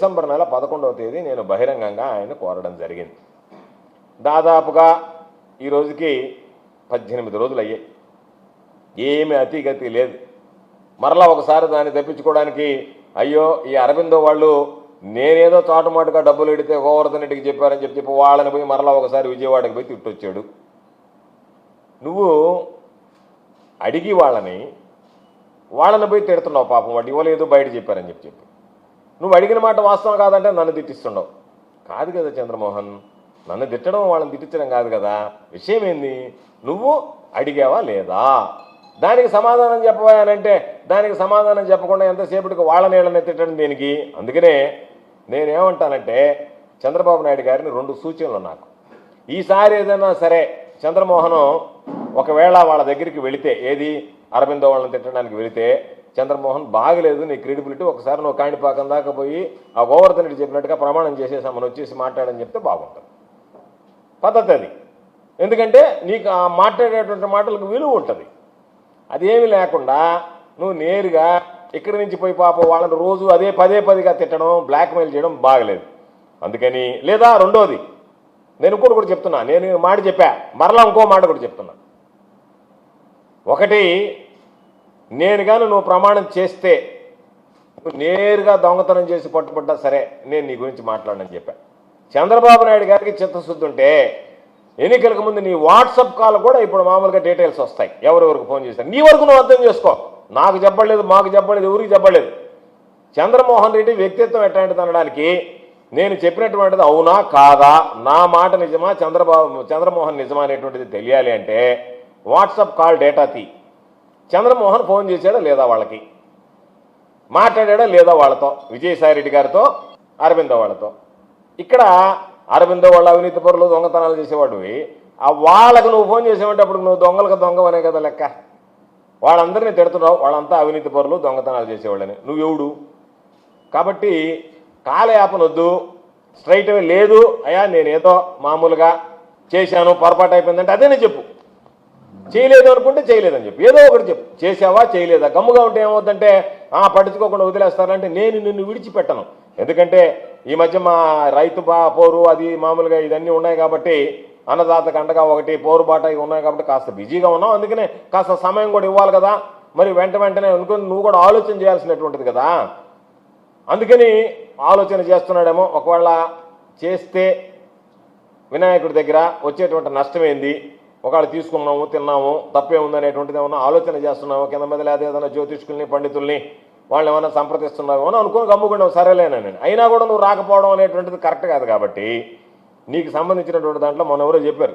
December నెల పదకొండవ తేదీ నేను బహిరంగంగా ఆయన కోరడం జరిగింది. దాదాపుగా ఈ రోజుకి పద్దెనిమిది రోజులు అయ్యాయి ఏమి అతిగతి లేదు. మరలా ఒకసారి దాన్ని తెప్పించుకోవడానికి అయ్యో ఈ అరవిందో వాళ్ళు నేనేదో చాటుమాటుగా డబ్బులు ఎడితే గోవర్ధన్ రెడ్డికి చెప్పారని చెప్పి చెప్పి వాళ్ళని పోయి మరలా ఒకసారి విజయవాడకి పోయి తిట్టొచ్చాడు. నువ్వు అడిగి వాళ్ళని వాళ్ళని పోయి తిడుతున్నావు పాపం. వాడు ఇవ్వలేదు బయట చెప్పారని చెప్పి చెప్పి. నువ్వు అడిగిన మాట వాస్తవం కాదంటే నన్ను తిట్టిస్తుండవు. కాదు కదా చంద్రమోహన్ నన్ను తిట్టడం వాళ్ళని తిట్టించడం కాదు కదా. విషయం ఏంది? నువ్వు అడిగావా లేదా? దానికి సమాధానం చెప్పబోయానంటే దానికి సమాధానం చెప్పకుండా ఎంతసేపటికి వాళ్ళ నీళ్ళని తిట్టడం దీనికి? అందుకనే నేనేమంటానంటే చంద్రబాబు నాయుడు గారిని రెండు సూచనలు నాకు. ఈసారి ఏదైనా సరే చంద్రమోహన్ ఒకవేళ వాళ్ళ దగ్గరికి వెళితే ఏది? అరవిందో వాళ్ళని తిట్టడానికి వెళితే చంద్రమోహన్ బాగలేదు నీ క్రెడిబిలిటీ ఒకసారి నువ్వు కాణిపాకం దాకా పోయి ఆ గోవర్ధన్ రెడ్డి చెప్పినట్టుగా ప్రమాణం చేసేసామని వచ్చేసి మాట్లాడని చెప్తే బాగుంటుంది. పద్ధతి అది. ఎందుకంటే నీకు ఆ మాట్లాడేటువంటి మాటలకు విలువ ఉంటుంది. అదేమి లేకుండా నువ్వు నేరుగా ఇక్కడి నుంచి పోయి పాప వాళ్ళని రోజు అదే పదే పదిగా తిట్టడం బ్లాక్మెయిల్ చేయడం బాగలేదు. అందుకని లేదా రెండోది నేను ఇంకోటి కూడా చెప్తున్నా నేను మాట చెప్పా మరలా ఇంకో మాట కూడా చెప్తున్నా. ఒకటి నేను కానీ నువ్వు ప్రమాణం చేస్తే నువ్వు నేరుగా దొంగతనం చేసి పట్టుబడ్డా సరే నేను నీ గురించి మాట్లాడనని చెప్పాను చంద్రబాబు నాయుడు గారికి చిత్తశుద్ధి ఉంటే ఎన్నికలకు ముందు నీ వాట్సాప్ కాల్ కూడా ఇప్పుడు మామూలుగా డీటెయిల్స్ వస్తాయి. ఎవరెవరికి ఫోన్ చేస్తారు నీ వరకు నువ్వు అర్థం చేసుకో. నాకు చెప్పలేదు మాకు చెప్పలేదు ఎవరికి చెప్పలేదు. చంద్రమోహన్ రెడ్డి వ్యక్తిత్వం ఎట్లాంటిది అనడానికి నేను చెప్పినటువంటిది అవునా కాదా నా మాట నిజమా చంద్రబాబు చంద్రమోహన్ నిజమా అనేటువంటిది తెలియాలి అంటే వాట్సాప్ కాల్ డేటా తీ. చంద్రమోహన్ ఫోన్ చేశాడా లేదా వాళ్ళకి? మాట్లాడాడా లేదా వాళ్ళతో? విజయసాయి రెడ్డి గారితో అరవిందో వాళ్ళతో? ఇక్కడ అరవిందో వాళ్ళ అవినీతి పరులు దొంగతనాలు చేసేవాడివి. ఆ వాళ్ళకు నువ్వు ఫోన్ చేసేవంటే అప్పుడు నువ్వు దొంగలకు దొంగవనే కదా లెక్క? వాళ్ళందరినీ తిడుతున్నావు వాళ్ళంతా అవినీతి పరులు దొంగతనాలు చేసేవాళ్ళని. నువ్వెవడు? కాబట్టి కాలయాపనొద్దు స్ట్రైట్ అవే లేదు. అయ్యా నేనేదో మామూలుగా చేశాను పొరపాటు అయిపోయిందంటే అదేనే చెప్పు. చేయలేదు అనుకుంటే చేయలేదని చెప్పు. ఏదో ఒకటి చెప్పు. చేసావా చేయలేదా? గమ్ముగా ఉంటే ఏమవుతుందంటే ఆ పట్టించుకోకుండా వదిలేస్తారంటే నేను నిన్ను విడిచిపెట్టను. ఎందుకంటే ఈ మధ్య మా రైతు బా పోరు అది మామూలుగా ఇదన్నీ ఉన్నాయి కాబట్టి అన్నదాత కండగా ఒకటి పోరు బాట ఇవి ఉన్నాయి కాబట్టి కాస్త బిజీగా ఉన్నాం అందుకనే కాస్త సమయం కూడా ఇవ్వాలి కదా. మరి వెంట వెంటనే అనుకుని నువ్వు కూడా ఆలోచన చేయాల్సినటువంటిది కదా. అందుకని ఆలోచన చేస్తున్నాడేమో ఒకవేళ చేస్తే వినాయకుడి దగ్గర వచ్చేటువంటి నష్టం ఏంది? ఒకవేళ తీసుకున్నాము తిన్నాము తప్పే ఉందనేటువంటిది ఏమన్నా ఆలోచన చేస్తున్నాము కింద మీద లేదా ఏదైనా జ్యోతిష్కుల్ని పండితుల్ని వాళ్ళు ఏమైనా సంప్రదిస్తున్నాము అని అనుకుని గమ్ముకున్నావు సరేలేనని అయినా కూడా నువ్వు రాకపోవడం అనేటువంటిది కరెక్ట్ కాదు కాబట్టి నీకు సంబంధించినటువంటి దాంట్లో మన ఎవరో చెప్పారు.